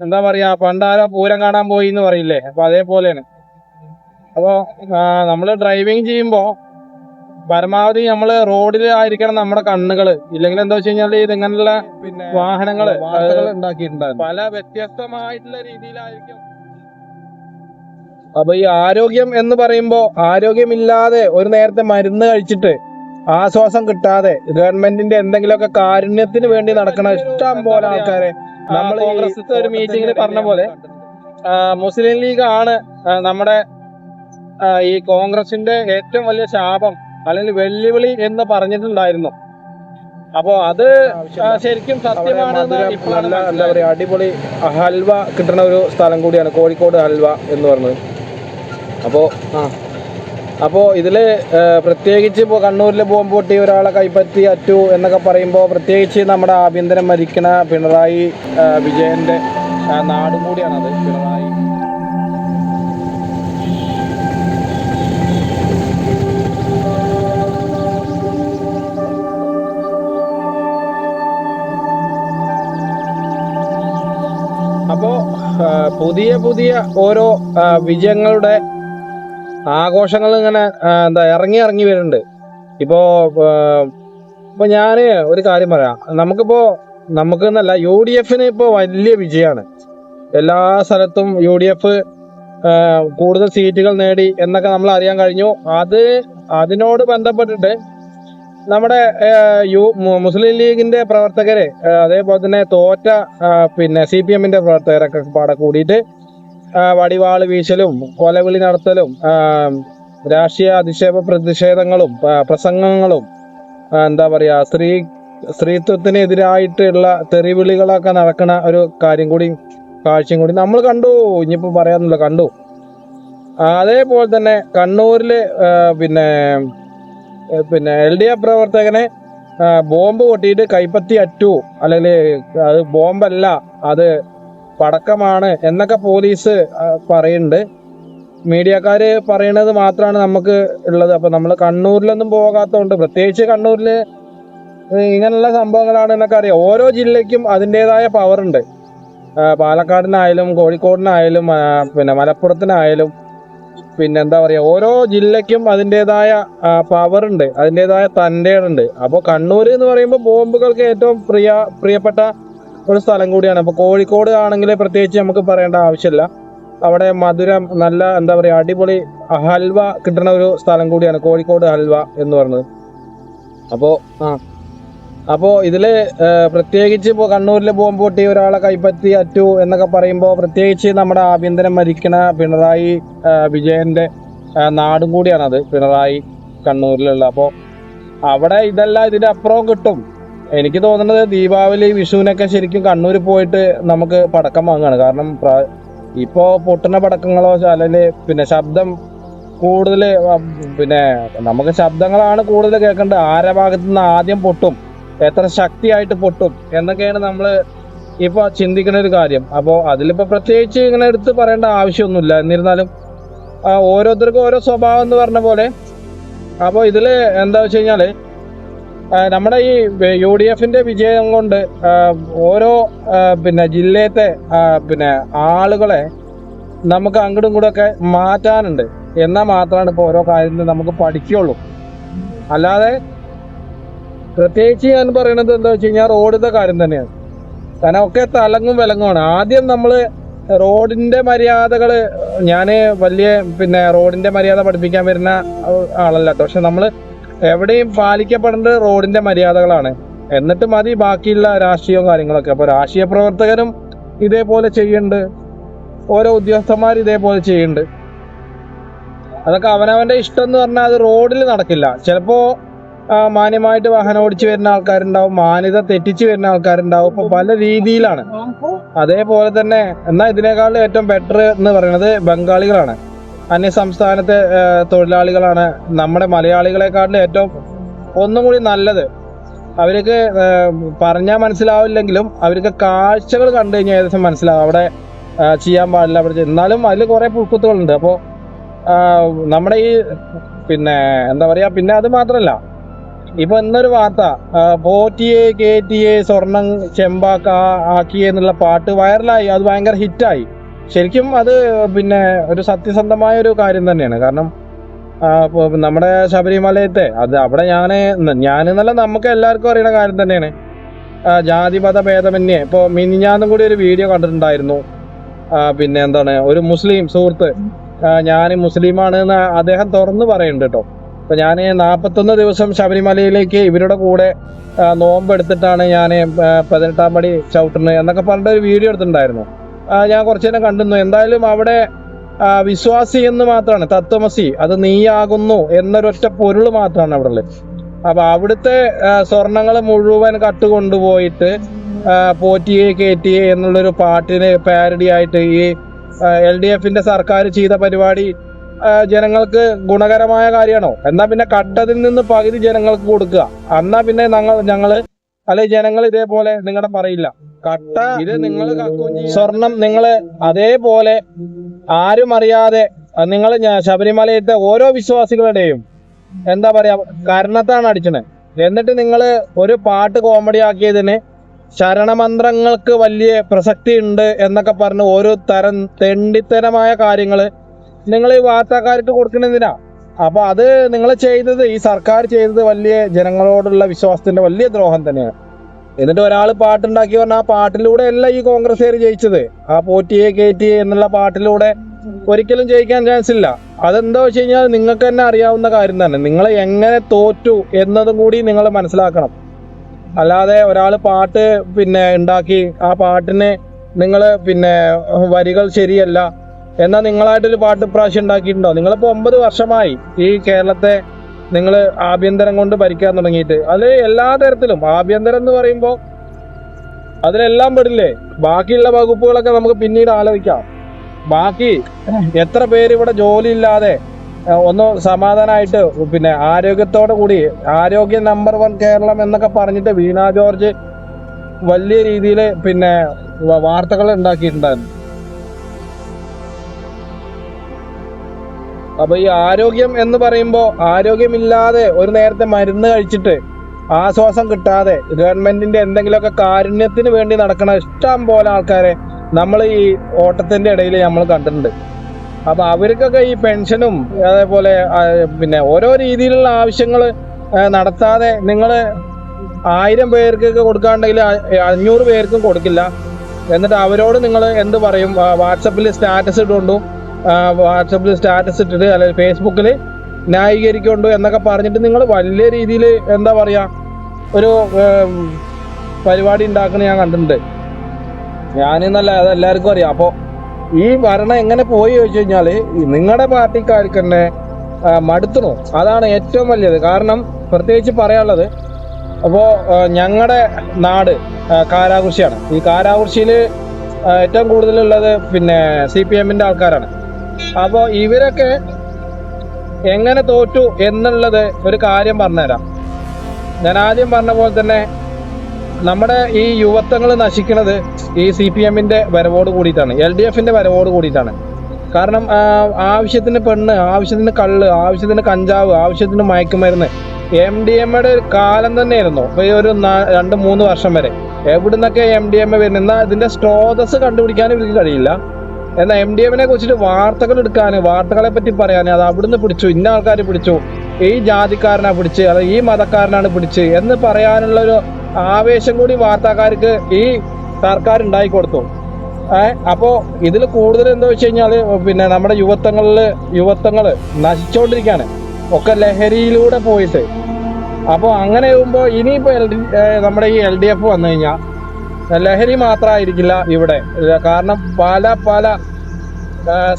എന്താ പറയാ പണ്ടാര പൂരം കാണാൻ പോയി എന്ന് പറയില്ലേ? അപ്പൊ അതേപോലെയാണ്. അപ്പോ നമ്മൾ ഡ്രൈവിംഗ് ചെയ്യുമ്പോ പരമാവധി നമ്മൾ റോഡിൽ ആയിരിക്കണം നമ്മുടെ കണ്ണുകൾ ഇല്ലെങ്കിൽ എന്താ വെച്ച് കഴിഞ്ഞാൽ ഇതിങ്ങനെയുള്ള ഉണ്ടാക്കിയിട്ടുണ്ടായിരുന്നു. പല വ്യത്യസ്തമായിട്ടുള്ള രീതിയിലായിരിക്കും. അപ്പൊ ഈ ആരോഗ്യം എന്ന് പറയുമ്പോൾ ആരോഗ്യമില്ലാതെ ഒരു നേരത്തെ മരുന്ന് കഴിച്ചിട്ട് ആശ്വാസം കിട്ടാതെ ഗവൺമെന്റിന്റെ എന്തെങ്കിലുമൊക്കെ കാരുണ്യത്തിന് വേണ്ടി നടക്കണ ഇഷ്ടം പോലെ ആൾക്കാരെ നമ്മൾ കോൺഗ്രസ് ഒരു മീറ്റിംഗിൽ പറഞ്ഞ പോലെ മുസ്ലിം ലീഗ് ആണ് നമ്മുടെ ഈ കോൺഗ്രസിന്റെ ഏറ്റവും വലിയ ശാപം അല്ലെങ്കിൽ വെല്ലുവിളി എന്ന് പറഞ്ഞിട്ടുണ്ടായിരുന്നു. അപ്പോ അത് ശരിക്കും സത്യമാണ് എന്താ പറയാ അടിപൊളി ഹൽവ കിട്ടുന്ന ഒരു സ്ഥലം കൂടിയാണ് കോഴിക്കോട് ഹൽവ എന്ന് പറഞ്ഞത്. അപ്പോ ആ ഇതിൽ പ്രത്യേകിച്ച് ഇപ്പോൾ കണ്ണൂരിൽ ബോംബ് പൊട്ടി ഒരാളെ കൈപ്പറ്റി അറ്റു എന്നൊക്കെ പറയുമ്പോൾ പ്രത്യേകിച്ച് നമ്മുടെ ആഭ്യന്തരം മരിക്കണ പിണറായി വിജയന്റെ നാടും കൂടിയാണത് പിണറായി. അപ്പോ പുതിയ പുതിയ ഓരോ വിജയങ്ങളുടെ ആഘോഷങ്ങൾ ഇങ്ങനെ എന്താ ഇറങ്ങി ഇറങ്ങി വരുന്നുണ്ട്. ഇപ്പോ ഇപ്പൊ ഞാൻ ഒരു കാര്യം പറയാം. നമുക്കിപ്പോ നമുക്ക് എന്നല്ല യു ഡി എഫിന് ഇപ്പോ വലിയ വിജയമാണ് എല്ലാ സ്ഥലത്തും യു ഡി എഫ് കൂടുതൽ സീറ്റുകൾ നേടി എന്നൊക്കെ നമ്മൾ അറിയാൻ കഴിഞ്ഞു. അത് അതിനോട് ബന്ധപ്പെട്ടിട്ട് നമ്മുടെ യു മുസ്ലിം ലീഗിന്റെ പ്രവർത്തകര് അതേപോലെ തന്നെ തോറ്റ പിന്നെ സി പി എമ്മിന്റെ പ്രവർത്തകരൊക്കെ പാടെ കൂടിയിട്ട് വടിവാൾ വീശലും കൊലവിളി നടത്തലും രാഷ്ട്രീയ അധിക്ഷേപ പ്രതിഷേധങ്ങളും പ്രസംഗങ്ങളും എന്താ പറയുക സ്ത്രീ സ്ത്രീത്വത്തിനെതിരായിട്ടുള്ള തെറിവിളികളൊക്കെ നടക്കുന്ന ഒരു കാര്യം കൂടി കാഴ്ചയും കൂടി നമ്മൾ കണ്ടു. ഇനിയിപ്പോൾ പറയാന്നില്ല കണ്ടു. അതേപോലെ തന്നെ കണ്ണൂരിൽ പിന്നെ പിന്നെ എൽ ഡി എഫ് പ്രവർത്തകനെ ബോംബ് പൊട്ടിയിട്ട് കൈപ്പത്തി അറ്റു. അല്ലെങ്കിൽ അത് ബോംബല്ല അത് പടക്കമാണ് എന്നൊക്കെ പോലീസ് പറയുന്നുണ്ട്. മീഡിയക്കാര് പറയണത് മാത്രമാണ് നമുക്ക് ഉള്ളത്. അപ്പൊ നമ്മൾ കണ്ണൂരിലൊന്നും പോകാത്തതുകൊണ്ട് പ്രത്യേകിച്ച് കണ്ണൂരിൽ ഇങ്ങനെയുള്ള സംഭവങ്ങളാണ് എന്നൊക്കെ അറിയാം. ഓരോ ജില്ലയ്ക്കും അതിന്റെതായ പവർ ഉണ്ട്. പാലക്കാടിനായാലും കോഴിക്കോടിനായാലും പിന്നെ മലപ്പുറത്തിനായാലും പിന്നെ എന്താ പറയുക ഓരോ ജില്ലയ്ക്കും അതിന്റെതായ പവർ ഉണ്ട്. അതിന്റെതായ തന്റെ ഉണ്ട്. അപ്പോൾ കണ്ണൂർ എന്ന് പറയുമ്പോൾ ബോംബുകൾക്ക് ഏറ്റവും പ്രിയ പ്രിയപ്പെട്ട ഒരു സ്ഥലം കൂടിയാണ്. അപ്പോൾ കോഴിക്കോട് ആണെങ്കിൽ പ്രത്യേകിച്ച് നമുക്ക് പറയേണ്ട ആവശ്യമില്ല. അവിടെ മധുരം നല്ല എന്താ പറയാ അടിപൊളി ഹൽവ കിട്ടുന്ന ഒരു സ്ഥലം കൂടിയാണ് കോഴിക്കോട് ഹൽവ എന്ന് പറയുന്നത്. അപ്പോൾ ആ. അപ്പോൾ ഇതിൽ പ്രത്യേകിച്ച് ഇപ്പോൾ കണ്ണൂരിൽ ബോംബ് പൊട്ടി ഒരാളെ കൈപ്പറ്റി അറ്റു എന്നൊക്കെ പറയുമ്പോൾ പ്രത്യേകിച്ച് നമ്മുടെ ആഭ്യന്തരം മരിക്കണ പിണറായി വിജയന്റെ നാടും നാടും കൂടിയാണത് പിണറായി കണ്ണൂരിലുള്ള. അപ്പോൾ അവിടെ ഇതെല്ലാം ഇതിന്റെ അപ്പുറവും കിട്ടും. എനിക്ക് തോന്നുന്നത് ദീപാവലി വിഷുവിനൊക്കെ ശരിക്കും കണ്ണൂർ പോയിട്ട് നമുക്ക് പടക്കം വാങ്ങുകയാണ് കാരണം ഇപ്പോ പൊട്ടുന്ന പടക്കങ്ങളോ അല്ലെങ്കിൽ പിന്നെ ശബ്ദം കൂടുതൽ പിന്നെ നമുക്ക് ശബ്ദങ്ങളാണ് കൂടുതൽ കേൾക്കേണ്ടത്. ആരെ ഭാഗത്തു നിന്ന് ആദ്യം പൊട്ടും? എത്ര ശക്തിയായിട്ട് പൊട്ടും? എന്നൊക്കെയാണ് നമ്മൾ ഇപ്പൊ ചിന്തിക്കുന്ന ഒരു കാര്യം. അപ്പോൾ അതിലിപ്പോ പ്രത്യേകിച്ച് ഇങ്ങനെ എടുത്ത് പറയേണ്ട ആവശ്യമൊന്നുമില്ല. എന്നിരുന്നാലും ഓരോരുത്തർക്കും ഓരോ സ്വഭാവം എന്ന് പറഞ്ഞ പോലെ. അപ്പോൾ ഇതിൽ എന്താ വെച്ച് കഴിഞ്ഞാൽ ആ, നമ്മുടെ ഈ യു ഡി എഫിന്റെ വിജയം കൊണ്ട് ഓരോ പിന്നെ ജില്ലയത്തെ പിന്നെ ആളുകളെ നമുക്ക് അങ്ങോട്ടും ഇങ്ങോട്ടും ഒക്കെ മാറ്റാനുണ്ട്. എന്നാൽ മാത്രമാണ് ഇപ്പോൾ ഓരോ കാര്യത്തിൽ നമുക്ക് പഠിക്കുള്ളൂ അല്ലാതെ പ്രത്യേകിച്ച് ഞാൻ പറയുന്നത് എന്താ വെച്ച് കഴിഞ്ഞാൽ റോഡിന്റെ കാര്യം തന്നെയാണ്. കാരണം ഒക്കെ തലങ്ങും വിലങ്ങുമാണ്. ആദ്യം നമ്മൾ റോഡിന്റെ മര്യാദകൾ ഞാൻ വലിയ പിന്നെ റോഡിന്റെ മര്യാദ പഠിപ്പിക്കാൻ വരുന്ന ആളല്ല. പക്ഷെ നമ്മൾ എവിടെയും പാലിക്കപ്പെടേണ്ടത് റോഡിന്റെ മര്യാദകളാണ്. എന്നിട്ട് മതി ബാക്കിയുള്ള രാഷ്ട്രീയവും കാര്യങ്ങളൊക്കെ. അപ്പൊ രാഷ്ട്രീയ പ്രവർത്തകരും ഇതേപോലെ ചെയ്യുന്നുണ്ട്. ഓരോ ഉദ്യോഗസ്ഥന്മാരും ഇതേപോലെ ചെയ്യുന്നുണ്ട്. അതൊക്കെ അവനവന്റെ ഇഷ്ടം എന്ന് പറഞ്ഞാൽ അത് റോഡിൽ നടക്കില്ല. ചിലപ്പോ മാന്യമായിട്ട് വാഹനം ഓടിച്ചു വരുന്ന ആൾക്കാരുണ്ടാവും മാന്യത തെറ്റിച്ച് വരുന്ന ആൾക്കാരുണ്ടാവും. ഇപ്പൊ പല രീതിയിലാണ്. അതേപോലെ തന്നെ എന്നാൽ ഇതിനേക്കാളും ഏറ്റവും ബെറ്റർ എന്ന് പറയുന്നത് ബംഗാളികളാണ്. അന്യ സംസ്ഥാനത്തെ തൊഴിലാളികളാണ് നമ്മുടെ മലയാളികളെക്കാട്ടിലും ഏറ്റവും ഒന്നും കൂടി നല്ലത്. അവർക്ക് പറഞ്ഞാൽ മനസ്സിലാവില്ലെങ്കിലും അവർക്ക് കാഴ്ചകൾ കണ്ടു കഴിഞ്ഞാൽ ഏകദേശം മനസ്സിലാവും. അവിടെ ചെയ്യാൻ പാടില്ല അവിടെ എന്നാലും അതിൽ കുറെ പുൽക്കുത്തുകളുണ്ട്. അപ്പോൾ നമ്മുടെ ഈ പിന്നെ എന്താ പറയുക പിന്നെ അത് മാത്രമല്ല ഇപ്പൊ ഇന്നൊരു വാർത്ത പോറ്റിയെ കേറ്റിയെ സ്വർണം ചെമ്പാക്ക ആക്കിയെന്നുള്ള പാട്ട് വൈറലായി. അത് ഭയങ്കര ഹിറ്റായി. ശരിക്കും അത് പിന്നെ ഒരു സത്യസന്ധമായ ഒരു കാര്യം തന്നെയാണ്. കാരണം നമ്മുടെ ശബരിമലയത്തെ അത് അവിടെ ഞാൻ ഞാനെന്നല്ല നമുക്ക് എല്ലാവർക്കും അറിയുന്ന കാര്യം തന്നെയാണ്. ജാതി മത ഭേദമന്യേ ഇപ്പോൾ മിനിഞ്ഞാന്നും കൂടി ഒരു വീഡിയോ കണ്ടിട്ടുണ്ടായിരുന്നു. പിന്നെ എന്താണ് ഒരു മുസ്ലിം സുഹൃത്ത് ഞാൻ മുസ്ലിമാണ് എന്ന് അദ്ദേഹം തുറന്ന് പറയുന്നുണ്ട് കേട്ടോ. അപ്പൊ ഞാൻ നാൽപ്പത്തൊന്ന് ദിവസം ശബരിമലയിലേക്ക് ഇവരുടെ കൂടെ നോമ്പ് നോമ്പെടുത്തിട്ടാണ് ഞാൻ പതിനെട്ടാം പടി ചവിട്ടുന്നത് എന്നൊക്കെ പറഞ്ഞിട്ട് ഒരു വീഡിയോ എടുത്തിട്ടുണ്ടായിരുന്നു. ഞാൻ കുറച്ചു നേരം കണ്ടിരുന്നു. എന്തായാലും അവിടെ വിശ്വാസി എന്ന് മാത്രമാണ് തത്വമസി അത് നീയാകുന്നു എന്നൊരൊറ്റ പൊരുൾ മാത്രമാണ് അവിടെ ഉള്ളത്. അപ്പൊ അവിടുത്തെ സ്വർണങ്ങൾ മുഴുവൻ കട്ടുകൊണ്ടുപോയിട്ട് പോറ്റിയെ കയറ്റിയെ എന്നുള്ളൊരു പാട്ടിന് പാരഡി ആയിട്ട് ഈ എൽ ഡി എഫിന്റെ സർക്കാർ ചെയ്ത പരിപാടി ജനങ്ങൾക്ക് ഗുണകരമായ കാര്യമാണോ? എന്നാ പിന്നെ കട്ടതിൽ നിന്ന് പകുതി ജനങ്ങൾക്ക് കൊടുക്കുക. എന്നാ പിന്നെ ഞങ്ങൾ ഞങ്ങൾ അല്ലെ ജനങ്ങൾ ഇതേപോലെ നിങ്ങളുടെ പറയില്ല. കട്ട ഇത് നിങ്ങൾ സ്വർണം നിങ്ങൾ അതേപോലെ ആരും അറിയാതെ നിങ്ങൾ ശബരിമലയിലത്തെ ഓരോ വിശ്വാസികളുടെയും എന്താ പറയാ കരണത്താണ് അടിച്ചണേ. എന്നിട്ട് നിങ്ങൾ ഒരു പാട്ട് കോമഡി ആക്കിയതിന് ശരണമന്ത്രങ്ങൾക്ക് വലിയ പ്രസക്തി ഉണ്ട് എന്നൊക്കെ പറഞ്ഞ് ഓരോ തരം തെണ്ടിത്തരമായ കാര്യങ്ങൾ നിങ്ങൾ ഈ വാർത്താക്കാർക്ക് കൊടുക്കണെന്തിനാ അപ്പൊ അത് നിങ്ങൾ ചെയ്തത് ഈ സർക്കാർ ചെയ്തത് വലിയ ജനങ്ങളോടുള്ള വിശ്വാസത്തിന്റെ വലിയ ദ്രോഹം തന്നെയാണ്. എന്നിട്ട് ഒരാൾ പാട്ടുണ്ടാക്കി പറഞ്ഞാൽ ആ പാട്ടിലൂടെ അല്ല ഈ കോൺഗ്രസ്സുകാർ ജയിച്ചത്. ആ പോറ്റിയെ കയറ്റി എന്നുള്ള പാട്ടിലൂടെ ഒരിക്കലും ജയിക്കാൻ ചാൻസ് ഇല്ല. അതെന്താ വെച്ച് കഴിഞ്ഞാൽ നിങ്ങൾക്ക് തന്നെ അറിയാവുന്ന കാര്യം തന്നെ. നിങ്ങൾ എങ്ങനെ തോറ്റു എന്നതും കൂടി നിങ്ങൾ മനസ്സിലാക്കണം. അല്ലാതെ ഒരാൾ പാട്ട് പിന്നെ ഉണ്ടാക്കി ആ പാട്ടിന് നിങ്ങൾ പിന്നെ വരികൾ ശരിയല്ല. എന്നാൽ നിങ്ങളായിട്ടൊരു പാട്ട് ഇപ്രാവശ്യം ഉണ്ടാക്കിയിട്ടുണ്ടോ? നിങ്ങളിപ്പോൾ ഒമ്പത് വർഷമായി ഈ കേരളത്തെ നിങ്ങൾ ആഭ്യന്തരം കൊണ്ട് ഭരിക്കാൻ തുടങ്ങിയിട്ട്. അത് എല്ലാ തരത്തിലും ആഭ്യന്തരം എന്ന് പറയുമ്പോൾ അതിലെല്ലാം പെടില്ലേ? ബാക്കിയുള്ള വകുപ്പുകളൊക്കെ നമുക്ക് പിന്നീട് ആലോചിക്കാം. ബാക്കി എത്ര പേര് ഇവിടെ ജോലി ഇല്ലാതെ ഒന്ന് സമാധാനമായിട്ട് പിന്നെ ആരോഗ്യത്തോടെ കൂടി ആരോഗ്യ നമ്പർ വൺ കേരളം എന്നൊക്കെ പറഞ്ഞിട്ട് വീണ ജോർജ് വലിയ രീതിയിൽ പിന്നെ വാർത്തകൾ ഉണ്ടാക്കിയിട്ടുണ്ടായിരുന്നു. അപ്പൊ ഈ ആരോഗ്യം എന്ന് പറയുമ്പോൾ ആരോഗ്യമില്ലാതെ ഒരു നേരത്തെ മരുന്ന് കഴിച്ചിട്ട് ആശ്വാസം കിട്ടാതെ ഗവൺമെന്റിന്റെ എന്തെങ്കിലുമൊക്കെ കാരുണ്യത്തിന് വേണ്ടി നടക്കണ ഇഷ്ടം പോലെ ആൾക്കാരെ നമ്മൾ ഈ ഓട്ടത്തിന്റെ ഇടയിൽ നമ്മൾ കണ്ടിട്ടുണ്ട്. അപ്പൊ അവർക്കൊക്കെ ഈ പെൻഷനും അതേപോലെ പിന്നെ ഓരോ രീതിയിലുള്ള ആവശ്യങ്ങൾ നടത്താതെ നിങ്ങൾ ആയിരം പേർക്കൊക്കെ കൊടുക്കാണ്ടെങ്കിൽ അഞ്ഞൂറ് പേർക്കും കൊടുക്കില്ല. എന്നിട്ട് അവരോട് നിങ്ങൾ എന്ത് പറയും? വാട്സപ്പിൽ സ്റ്റാറ്റസ് ഇട്ടുകൊണ്ടു വാട്സപ്പിൽ സ്റ്റാറ്റസ് ഇട്ടിട്ട് അല്ലെങ്കിൽ ഫേസ്ബുക്കിൽ ന്യായീകരിക്കുന്നുണ്ട് എന്നൊക്കെ പറഞ്ഞിട്ട് നിങ്ങൾ വലിയ രീതിയിൽ എന്താ പറയുക ഒരു പരിപാടി ഉണ്ടാക്കുന്ന ഞാൻ കണ്ടിട്ടുണ്ട്. ഞാനെന്നല്ല അത് എല്ലാവർക്കും അറിയാം. അപ്പോൾ ഈ ഭരണം എങ്ങനെ പോയി ചോദിച്ചു കഴിഞ്ഞാൽ നിങ്ങളുടെ പാർട്ടിക്കാർക്ക് തന്നെ മടുത്തണു അതാണ് ഏറ്റവും വലിയത്. കാരണം പ്രത്യേകിച്ച് പറയാനുള്ളത് അപ്പോൾ ഞങ്ങളുടെ നാട് കാരാകുർശിയാണ് ഈ കാരാകുർശിയിൽ ഏറ്റവും കൂടുതലുള്ളത് പിന്നെ സി പി എമ്മിന്റെ ആൾക്കാരാണ്. അപ്പോൾ ഇവരൊക്കെ എങ്ങനെ തോറ്റു എന്നുള്ളത് ഒരു കാര്യം പറഞ്ഞുതരാം. ഞാൻ ആദ്യം പറഞ്ഞ പോലെ തന്നെ നമ്മുടെ ഈ യുവത്വങ്ങൾ നശിക്കുന്നത് ഈ സി പി എമ്മിന്റെ വരവോട് കൂടിയിട്ടാണ് എൽ ഡി എഫിന്റെ വരവോട് കൂടിയിട്ടാണ്. കാരണം ആവശ്യത്തിന് പെണ്ണ് ആവശ്യത്തിന് കള്ള് ആവശ്യത്തിന് കഞ്ചാവ് ആവശ്യത്തിന് മയക്കുമരുന്ന് എം ഡി എമ്മയുടെ ഒരു കാലം തന്നെയായിരുന്നു. ഇപ്പോൾ ഒരു രണ്ട് മൂന്ന് വർഷം വരെ. എവിടുന്നൊക്കെ എം ഡി എം വരുന്നത്? എന്നാൽ ഇതിന്റെ സ്രോതസ് കണ്ടുപിടിക്കാൻ ഇവർക്ക് കഴിയില്ല. എന്നാൽ എം ഡി എമ്മിനെ കുറിച്ചിട്ട് വാർത്തകൾ എടുക്കാൻ വാർത്തകളെ പറ്റി പറയാൻ അത് അവിടുന്ന് പിടിച്ചു ഇന്ന ആൾക്കാർ പിടിച്ചു ഈ ജാതിക്കാരനാ പിടിച്ച് അത് ഈ മതക്കാരനാണ് പിടിച്ച് എന്ന് പറയാനുള്ള ഒരു ആവേശം കൂടി വാർത്താക്കാർക്ക് ഈ സർക്കാർ ഉണ്ടാക്കി കൊടുത്തു. ഏഹ് അപ്പോ ഇതിൽ കൂടുതൽ എന്താ വെച്ച് കഴിഞ്ഞാൽ പിന്നെ നമ്മുടെ യുവത്വങ്ങളിൽ യുവത്വങ്ങൾ നശിച്ചുകൊണ്ടിരിക്കുകയാണ് ഒക്കെ ലഹരിയിലൂടെ പോയിട്ട്. അപ്പോൾ അങ്ങനെ ആകുമ്പോൾ ഇനിയിപ്പോൾ എൽ ഡി നമ്മുടെ ഈ എൽ ഡി എഫ് വന്നു കഴിഞ്ഞാൽ ലഹരി മാത്രമായിരിക്കില്ല ഇവിടെ. കാരണം പല പല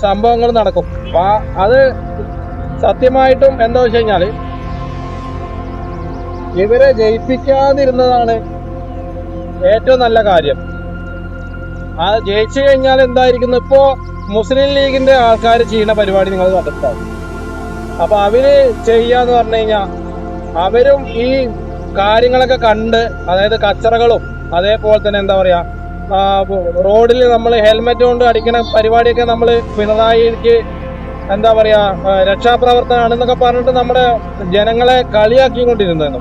സംഭവങ്ങൾ നടക്കും. അത് സത്യമായിട്ടും എന്താ വെച്ച് കഴിഞ്ഞാൽ ഇവരെ ജയിപ്പിക്കാതിരുന്നതാണ് ഏറ്റവും നല്ല കാര്യം. ആ ജയിച്ചു കഴിഞ്ഞാൽ എന്തായിരിക്കും ഇപ്പോ മുസ്ലിം ലീഗിന്റെ ആൾക്കാർ ചെയ്യുന്ന പരിപാടി നിങ്ങൾ നടത്താം അപ്പൊ അവർ ചെയ്യാന്ന് പറഞ്ഞു കഴിഞ്ഞാൽ അവരും ഈ കാര്യങ്ങളൊക്കെ കണ്ട് അതായത് കച്ചറകളും അതേപോലെ തന്നെ എന്താ പറയാ റോഡിൽ നമ്മൾ ഹെൽമെറ്റ് കൊണ്ട് അടിക്കുന്ന പരിപാടിയൊക്കെ നമ്മൾ പിണറായിക്ക് എന്താ പറയാ ആ, രക്ഷാപ്രവർത്തനാണെന്നൊക്കെ പറഞ്ഞിട്ട് നമ്മുടെ ജനങ്ങളെ കളിയാക്കിക്കൊണ്ടിരുന്നു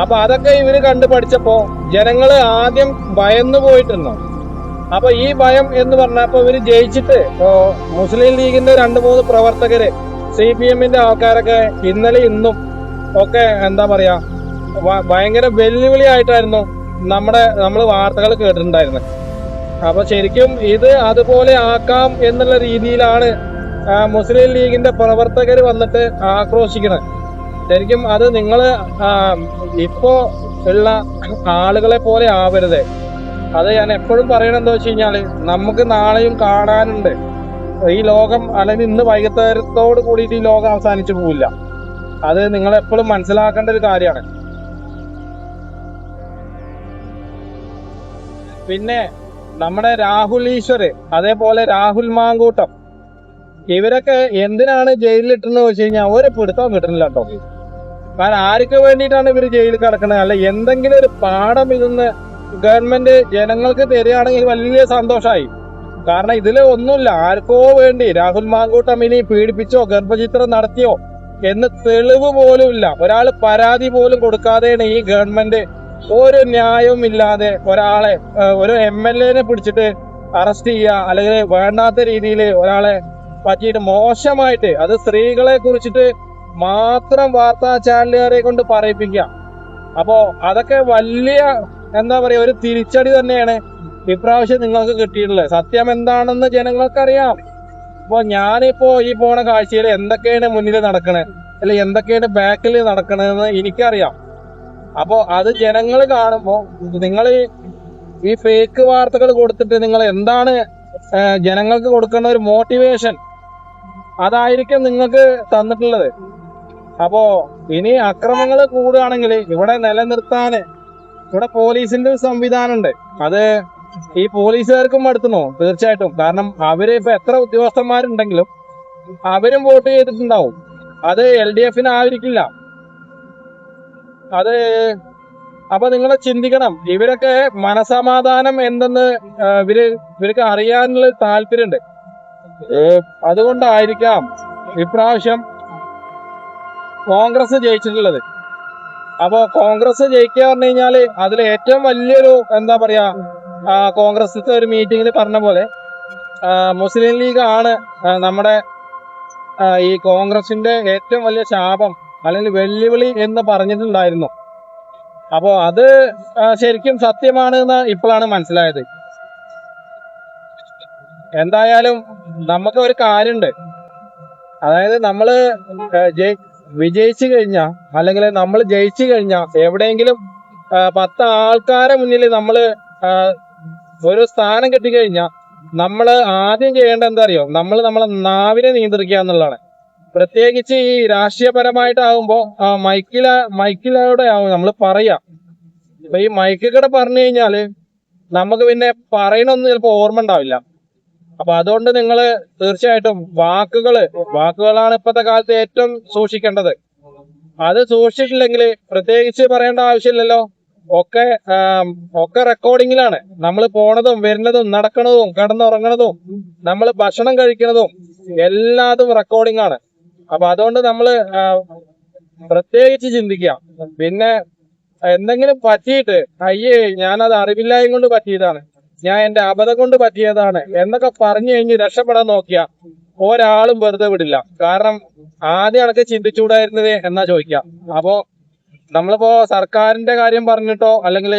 അപ്പൊ അതൊക്കെ ഇവർ കണ്ടു പഠിച്ചപ്പോൾ ജനങ്ങൾ ആദ്യം ഭയന്നു പോയിട്ടുണ്ട് അപ്പൊ ഈ ഭയം എന്ന് പറഞ്ഞപ്പോൾ ഇവർ ജയിച്ചിട്ട് മുസ്ലിം ലീഗിന്റെ രണ്ട് മൂന്ന് പ്രവർത്തകര് സി പി എമ്മിന്റെ ആൾക്കാരൊക്കെ ഇന്നലെ ഇന്നും ഒക്കെ എന്താ പറയാ ഭയങ്കര വെല്ലുവിളിയായിട്ടായിരുന്നു നമ്മുടെ നമ്മൾ വാർത്തകൾ കേട്ടിട്ടുണ്ടായിരുന്നത് അപ്പൊ ശരിക്കും ഇത് അതുപോലെ ആക്കാം എന്നുള്ള രീതിയിലാണ് മുസ്ലിം ലീഗിന്റെ പ്രവർത്തകർ വന്നിട്ട് ആക്രോശിക്കുന്നത് ശരിക്കും അത് നിങ്ങൾ ഇപ്പോ ഉള്ള ആളുകളെ പോലെ ആവരുത്. അത് ഞാൻ എപ്പോഴും പറയണത് എന്താ വെച്ച് കഴിഞ്ഞാൽ നമുക്ക് നാളെയും കാണാനുണ്ട്. ഈ ലോകം അല്ലെങ്കിൽ ഇന്ന് വൈകുന്നേരത്തോട് കൂടിയിട്ട് ഈ ലോകം അവസാനിച്ചു പോവില്ല. അത് നിങ്ങൾ എപ്പോഴും മനസ്സിലാക്കേണ്ട ഒരു കാര്യമാണ്. പിന്നെ നമ്മുടെ രാഹുൽ ഈശ്വർ അതേപോലെ രാഹുൽ മാങ്കൂട്ടം. ഇവരൊക്കെ എന്തിനാണ് ജയിലിലിട്ടെന്ന് വെച്ച് കഴിഞ്ഞാൽ ഒരു പിടുത്തം കിട്ടുന്നില്ല കേട്ടോ. കാരണം ആർക്ക് വേണ്ടിയിട്ടാണ് ഇവർ ജയിലിൽ കിടക്കുന്നത് അല്ല എന്തെങ്കിലും ഒരു പാഠം ഇതെന്ന് ഗവൺമെന്റ് ജനങ്ങൾക്ക് തരികയാണെങ്കിൽ വലിയ സന്തോഷമായി. കാരണം ഇതിൽ ഒന്നുമില്ല ആർക്കോ വേണ്ടി രാഹുൽ മാങ്കൂട്ടം ഇനി പീഡിപ്പിച്ചോ ഗർഭചിത്രം നടത്തിയോ എന്ന് തെളിവ് പോലും ഇല്ല. ഒരാൾ പരാതി പോലും കൊടുക്കാതെയാണ് ഈ ഗവൺമെന്റ് ഒരു ന്യായവും ഇല്ലാതെ ഒരാളെ ഒരു എം എൽ എനെ പിടിച്ചിട്ട് അറസ്റ്റ് ചെയ്യുക അല്ലെങ്കിൽ വേണ്ടാത്ത രീതിയിൽ ഒരാളെ പറ്റിയിട്ട് മോശമായിട്ട് അത് സ്ത്രീകളെ കുറിച്ചിട്ട് മാത്രം വാർത്താ ചാനലുകാരെ കൊണ്ട് പറയിപ്പിക്കുക. അപ്പോ അതൊക്കെ വലിയ എന്താ പറയാ ഒരു തിരിച്ചടി തന്നെയാണ് ഇപ്രാവശ്യം നിങ്ങൾക്ക് കിട്ടിയിട്ടുള്ളത്. സത്യം എന്താണെന്ന് ജനങ്ങൾക്കറിയാം അപ്പൊ ഞാനിപ്പോ ഈ പോണ കാഴ്ചയിൽ എന്തൊക്കെയാണ് മുന്നിൽ നടക്കണേ? അല്ലെ എന്തൊക്കെയാണ് ബാക്കിൽ നടക്കണതെന്ന് എനിക്കറിയാം. അപ്പോ അത് ജനങ്ങൾ കാണുമ്പോ നിങ്ങൾ ഈ ഫേക്ക് വാർത്തകൾ കൊടുത്തിട്ട് നിങ്ങൾ എന്താണ് ജനങ്ങൾക്ക് കൊടുക്കുന്ന ഒരു മോട്ടിവേഷൻ അതായിരിക്കും നിങ്ങൾക്ക് തന്നിട്ടുള്ളത്. അപ്പോ ഇനി അക്രമങ്ങൾ കൂടുകയാണെങ്കിൽ ഇവിടെ നിലനിർത്താൻ ഇവിടെ പോലീസിന്റെ ഒരു സംവിധാനം ഉണ്ട് അത് ഈ പോലീസുകാർക്കും അടുത്തണോ തീർച്ചയായിട്ടും. കാരണം അവർ ഇപ്പൊ എത്ര ഉദ്യോഗസ്ഥന്മാരുണ്ടെങ്കിലും അവരും വോട്ട് ചെയ്തിട്ടുണ്ടാവും. അത് എൽ ഡി എഫിന് ആയിരിക്കില്ല. അത് അപ്പൊ നിങ്ങൾ ചിന്തിക്കണം ഇവരൊക്കെ മനസമാധാനം എന്തെന്ന് ഇവർ ഇവർക്ക് അറിയാനുള്ള താല്പര്യമുണ്ട് അതുകൊണ്ടായിരിക്കാം ഇപ്രാവശ്യം കോൺഗ്രസ് ജയിച്ചിട്ടുള്ളത്. അപ്പൊ കോൺഗ്രസ് ജയിക്കുക പറഞ്ഞു കഴിഞ്ഞാൽ അതിൽ ഏറ്റവും വലിയൊരു എന്താ പറയാ കോൺഗ്രസിലത്തെ ഒരു മീറ്റിംഗിൽ പറഞ്ഞ പോലെ മുസ്ലിം ലീഗ് ആണ് നമ്മുടെ ഈ കോൺഗ്രസിന്റെ ഏറ്റവും വലിയ ശാപം. അല്ലെങ്കിൽ വെല്ലുവിളി എന്ന് പറഞ്ഞിട്ടുണ്ടായിരുന്നു. അപ്പോ അത് ശരിക്കും സത്യമാണ് എന്ന് ഇപ്പോഴാണ് മനസ്സിലായത്. എന്തായാലും നമുക്ക് ഒരു കാര്യമുണ്ട്. അതായത് നമ്മൾ വിജയിച്ചു കഴിഞ്ഞാൽ അല്ലെങ്കിൽ നമ്മൾ ജയിച്ചു കഴിഞ്ഞാൽ എവിടെയെങ്കിലും പത്ത് ആൾക്കാരെ മുന്നിൽ നമ്മൾ ഒരു സ്ഥാനം കിട്ടിക്കഴിഞ്ഞാൽ നമ്മൾ ആദ്യം ചെയ്യേണ്ട എന്താ അറിയോ? നമ്മൾ നമ്മളെ നാവിനെ നിയന്ത്രിക്കുക എന്നുള്ളതാണ്. പ്രത്യേകിച്ച് ഈ രാഷ്ട്രീയപരമായിട്ടാവുമ്പോ ആ, മൈക്കില മൈക്കിലൂടെ ആവും നമ്മൾ പറയാ. ഇപ്പൊ ഈ മൈക്കിൽ കൂടെ പറഞ്ഞു കഴിഞ്ഞാൽ നമുക്ക് പിന്നെ പറയണൊന്നും ചിലപ്പോ ഓർമ്മ ഉണ്ടാവില്ല. അപ്പൊ അതുകൊണ്ട് നിങ്ങൾ തീർച്ചയായിട്ടും വാക്കുകൾ വാക്കുകളാണ് ഇപ്പോഴത്തെ കാലത്ത് ഏറ്റവും സൂക്ഷിക്കേണ്ടത്. അത് സൂക്ഷിച്ചിട്ടില്ലെങ്കിൽ പ്രത്യേകിച്ച് പറയേണ്ട ആവശ്യമില്ലല്ലോ. ഒക്കെ ഒക്കെ റെക്കോർഡിങ്ങിലാണ് നമ്മൾ പോണതും വരുന്നതും നടക്കണതും കിടന്നുറങ്ങണതും നമ്മൾ ഭക്ഷണം കഴിക്കണതും എല്ലാതും റെക്കോർഡിംഗ് ആണ് അപ്പൊ അതുകൊണ്ട് നമ്മൾ പ്രത്യേകിച്ച് ചിന്തിക്കുക. പിന്നെ എന്തെങ്കിലും പറ്റിയിട്ട് അയ്യേ ഞാനത് അറിവില്ലായ്മ കൊണ്ട് പറ്റിയതാണ്. ഞാൻ എന്റെ അബദ്ധം കൊണ്ട് പറ്റിയതാണ് എന്നൊക്കെ പറഞ്ഞു കഴിഞ്ഞ് രക്ഷപ്പെടാൻ നോക്കിയ ഒരാളും വെറുതെ വിടില്ല. കാരണം ആദ്യം അടക്ക് ചിന്തിച്ചുകൂടായിരുന്നത് എന്നാ ചോദിക്കുക. അപ്പോ നമ്മളിപ്പോ സർക്കാരിന്റെ കാര്യം പറഞ്ഞിട്ടോ അല്ലെങ്കിൽ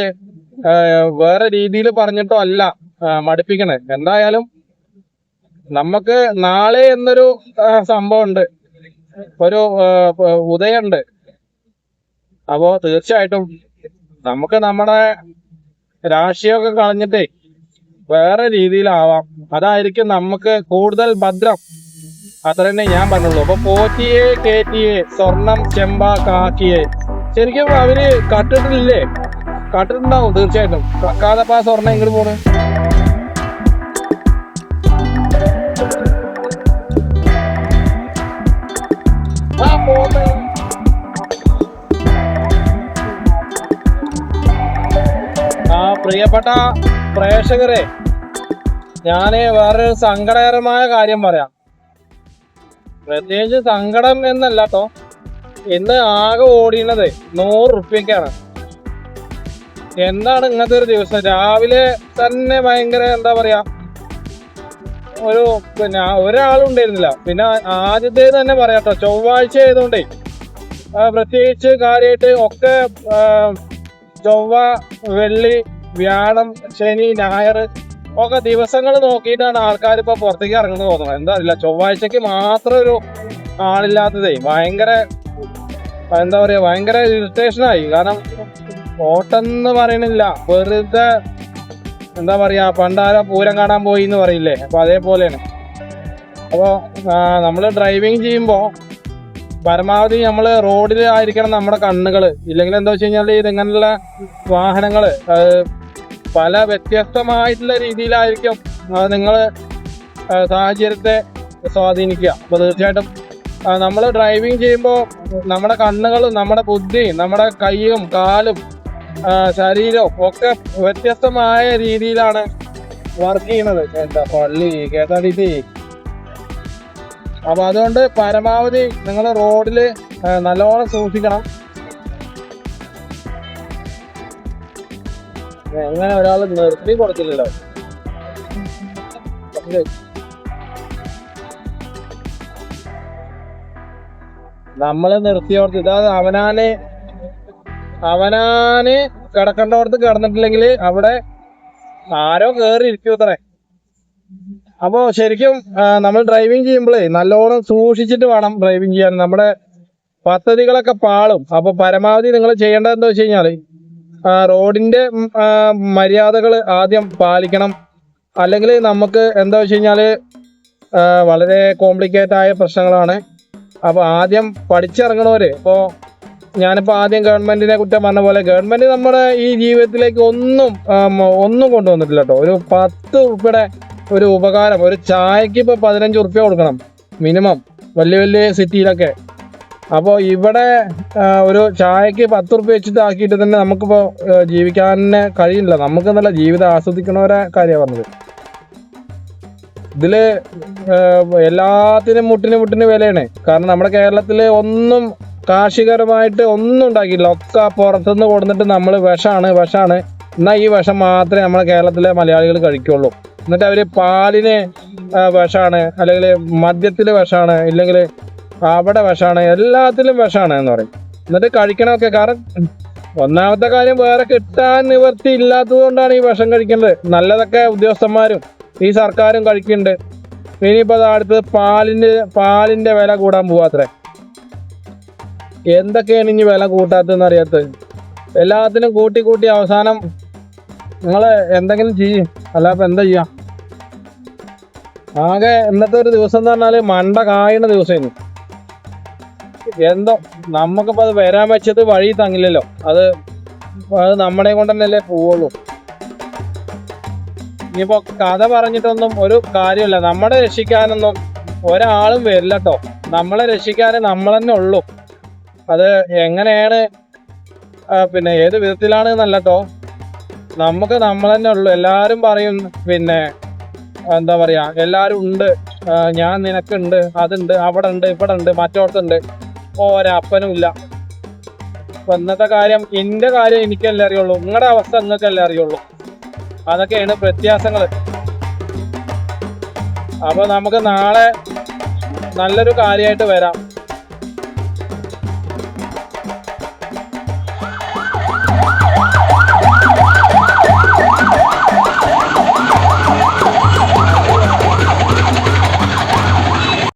വേറെ രീതിയിൽ പറഞ്ഞിട്ടോ അല്ല മടുപ്പിക്കണേ. എന്തായാലും നമുക്ക് നാളെ എന്നൊരു ആ, ഒരു ഉദയുണ്ട്. അപ്പോ തീർച്ചയായിട്ടും നമുക്ക് നമ്മുടെ രാശിയൊക്കെ കളഞ്ഞിട്ടേ വേറെ രീതിയിലാവാം. അതായിരിക്കും നമുക്ക് കൂടുതൽ ഭദ്രം. അത്ര തന്നെ ഞാൻ പറഞ്ഞുള്ളൂ. അപ്പൊ പോറ്റിയെ കേറ്റിയെ സ്വർണം ചെമ്പ കാക്കിയെ ശരിക്കും അവർ കട്ടിട്ടില്ലേ? കട്ടിട്ടുണ്ടാവും തീർച്ചയായിട്ടും. കക്കാതപ്പ സ്വർണം എങ്ങോട്ട് പോണ്? പ്രിയപ്പെട്ട പ്രേക്ഷകരെ ഞാൻ വേറൊരു സങ്കടകരമായ കാര്യം പറയാം. പ്രത്യേകിച്ച് സങ്കടം എന്നല്ല കേട്ടോ ഇന്ന് ആകെ ഓടിയണത് നൂറ് റുപ്യക്കാണ്. എന്താണ് ഇങ്ങനത്തെ ഒരു ദിവസം? രാവിലെ തന്നെ ഭയങ്കര എന്താ പറയാ ഒരു പിന്നെ ഒരാളുണ്ടായിരുന്നില്ല പിന്നെ ആദ്യത്തെ തന്നെ പറയാട്ടോ ചൊവ്വാഴ്ച ആയതുകൊണ്ടേ പ്രത്യേകിച്ച് കാര്യമായിട്ട് ഒക്കെ ചൊവ്വ വെള്ളി വ്യാഴം ശനി ഞായർ ഒക്കെ ദിവസങ്ങൾ നോക്കിയിട്ടാണ് ആൾക്കാർ ഇപ്പൊ പുറത്തേക്ക് ഇറങ്ങുന്നത് തോന്നുന്നത് എന്താ അറിയില്ല ചൊവ്വാഴ്ചക്ക് മാത്രം ഒരു ആളില്ലാത്തതേ. ഭയങ്കര എന്താ പറയാ ഭയങ്കര ഇറിറ്റേഷൻ ആയി. കാരണം ഓട്ടം എന്ന് പറയണില്ല. വെറുതെ എന്താ പറയാ പണ്ടാര പൂരം കാണാൻ പോയി എന്ന് പറയില്ലേ? അപ്പൊ അതേപോലെയാണ്. അപ്പോൾ നമ്മൾ ഡ്രൈവിംഗ് ചെയ്യുമ്പോൾ പരമാവധി നമ്മൾ റോഡിൽ ആയിരിക്കണം നമ്മുടെ കണ്ണുകൾ ഇല്ലെങ്കിൽ എന്താ വെച്ച് കഴിഞ്ഞാൽ ഇതിങ്ങനെയുള്ള വാഹനങ്ങൾ പല വ്യത്യസ്തമായിട്ടുള്ള രീതിയിലായിരിക്കും നിങ്ങൾ സാഹചര്യത്തെ സ്വാധീനിക്കുക. അപ്പോൾ തീർച്ചയായിട്ടും നമ്മൾ ഡ്രൈവിംഗ് ചെയ്യുമ്പോൾ നമ്മുടെ കണ്ണുകളും നമ്മുടെ ബുദ്ധിയും നമ്മുടെ കൈയും കാലും ശരീരവും ഒക്കെ വ്യത്യസ്തമായ രീതിയിലാണ് വർക്ക് ചെയ്യുന്നത്. എന്താ പള്ളി കേട്ടാടി അപ്പൊ അതുകൊണ്ട് പരമാവധി നിങ്ങൾ റോഡിൽ നല്ലോണം സൂക്ഷിക്കണം. എങ്ങനെ ഒരാൾ നിർത്തി കൊടുത്തില്ലല്ലോ. നമ്മളെ നിർത്തിയോർത്ത് ഇതാ അവനാന് അവനാന് കിടക്കേണ്ടോടത്ത് കിടന്നിട്ടില്ലെങ്കിൽ അവിടെ ആരോ കേറി ഇരിക്കൂത്രേ അപ്പോ ശരിക്കും നമ്മൾ ഡ്രൈവിംഗ് ചെയ്യുമ്പോഴേ നല്ലോണം സൂക്ഷിച്ചിട്ട് വേണം ഡ്രൈവിംഗ് ചെയ്യാൻ. നമ്മുടെ പദ്ധതികളൊക്കെ പാളും. അപ്പൊ പരമാവധി നിങ്ങൾ ചെയ്യേണ്ടത് എന്താ വെച്ച് കഴിഞ്ഞാൽ ആ, റോഡിന്റെ മര്യാദകൾ ആദ്യം പാലിക്കണം. അല്ലെങ്കിൽ നമുക്ക് എന്താ വെച്ച് കഴിഞ്ഞാൽ വളരെ കോംപ്ലിക്കേറ്റ് ആയ പ്രശ്നങ്ങളാണ്. അപ്പോൾ ആദ്യം പഠിച്ചിറങ്ങണവര് ഇപ്പോ ഞാനിപ്പോ ആദ്യം ഗവൺമെന്റിനെ കുറ്റം പറഞ്ഞ പോലെ ഗവൺമെന്റ് നമ്മുടെ ഈ ജീവിതത്തിലേക്ക് ഒന്നും ഒന്നും കൊണ്ടുവന്നിട്ടില്ല കേട്ടോ ഒരു പത്ത് ഉറുപ്പിയുടെ ഒരു ഉപകാരം ഒരു ചായക്ക് ഇപ്പൊ പതിനഞ്ച് ഉറുപ്പ്യ കൊടുക്കണം മിനിമം. വലിയ വലിയ സിറ്റിയിലൊക്കെ അപ്പോൾ ഇവിടെ ഒരു ചായക്ക് പത്ത് റുപ്യ വെച്ചിട്ട് ആക്കിയിട്ട് തന്നെ നമുക്കിപ്പോൾ ജീവിക്കാൻ കഴിയില്ല. നമുക്ക് നല്ല ജീവിതം ആസ്വദിക്കണവരെ കാര്യമാണ് പറഞ്ഞത്. ഇതിൽ എല്ലാത്തിനും മുട്ടിന് മുട്ടിന് വിലയാണ്. കാരണം നമ്മുടെ കേരളത്തിൽ ഒന്നും കാർഷികപരമായിട്ട് ഒന്നും ഉണ്ടാക്കിയില്ല ഒക്കെ പുറത്തുനിന്ന് കൊടുത്തിട്ട് നമ്മൾ വിഷമാണ് വിഷമാണ്. എന്നാൽ ഈ വിഷം മാത്രമേ നമ്മുടെ കേരളത്തിലെ മലയാളികൾ കഴിക്കുള്ളൂ. എന്നിട്ട് അവർ പാലിന് വിഷമാണ് അല്ലെങ്കിൽ മദ്യത്തിൽ വിഷമാണ് ഇല്ലെങ്കിൽ അവിടെ വിഷമാണ് എല്ലാത്തിലും വിഷമാണ് എന്ന് പറയും. എന്നിട്ട് കഴിക്കണമൊക്കെ കാരണം ഒന്നാമത്തെ കാര്യം വേറെ കിട്ടാൻ നിവർത്തി ഇല്ലാത്തത് കൊണ്ടാണ് ഈ വിഷം കഴിക്കുന്നത്. നല്ലതൊക്കെ ഉദ്യോഗസ്ഥന്മാരും ഈ സർക്കാരും കഴിക്കുന്നുണ്ട്. ഇനിയിപ്പോൾ അടുത്തത് പാലിന്റെ പാലിന്റെ വില കൂടാൻ പോവാത്രേ എന്തൊക്കെയാണ് ഇനി വില കൂട്ടാത്തതെന്ന് അറിയാത്തത്? എല്ലാത്തിനും കൂട്ടി കൂട്ടി അവസാനം നിങ്ങൾ എന്തെങ്കിലും ചെയ്യും. അല്ല ഇപ്പൊ എന്താ ചെയ്യാ? ആകെ ഇന്നത്തെ ഒരു ദിവസം എന്ന് പറഞ്ഞാൽ മണ്ട കായണ ദിവസമായിരുന്നു എന്തോ നമുക്കിപ്പോ അത് വരാൻ വെച്ചത് വഴി തങ്ങില്ലല്ലോ. അത് അത് നമ്മളെ കൊണ്ട് തന്നെയല്ലേ പോവുള്ളൂ. ഇനിയിപ്പോ കഥ പറഞ്ഞിട്ടൊന്നും ഒരു കാര്യമില്ല. നമ്മളെ രക്ഷിക്കാനൊന്നും ഒരാളും വരില്ല കേട്ടോ നമ്മളെ രക്ഷിക്കാനേ നമ്മൾ തന്നെ ഉള്ളൂ. അത് എങ്ങനെയാണ് പിന്നെ ഏത് വിധത്തിലാണ് എന്നല്ല കേട്ടോ നമുക്ക് നമ്മൾ തന്നെ ഉള്ളൂ. എല്ലാവരും പറയും പിന്നെ എന്താ പറയാ എല്ലാവരും ഉണ്ട്. ഞാൻ നിനക്കുണ്ട് അതുണ്ട് അവിടെ ഉണ്ട് ഇവിടെ ഉണ്ട് മറ്റോടത്തുണ്ട്. ഒരപ്പനും ഇല്ല അപ്പൊ ഇന്നത്തെ കാര്യം എന്റെ കാര്യം എനിക്കല്ലേ അറിയുള്ളൂ. നിങ്ങളുടെ അവസ്ഥ നിങ്ങൾക്കല്ലേ അറിയുള്ളൂ. അതൊക്കെയാണ് വ്യത്യാസങ്ങൾ അപ്പൊ നമുക്ക് നാളെ നല്ലൊരു കാര്യമായിട്ട് വരാം.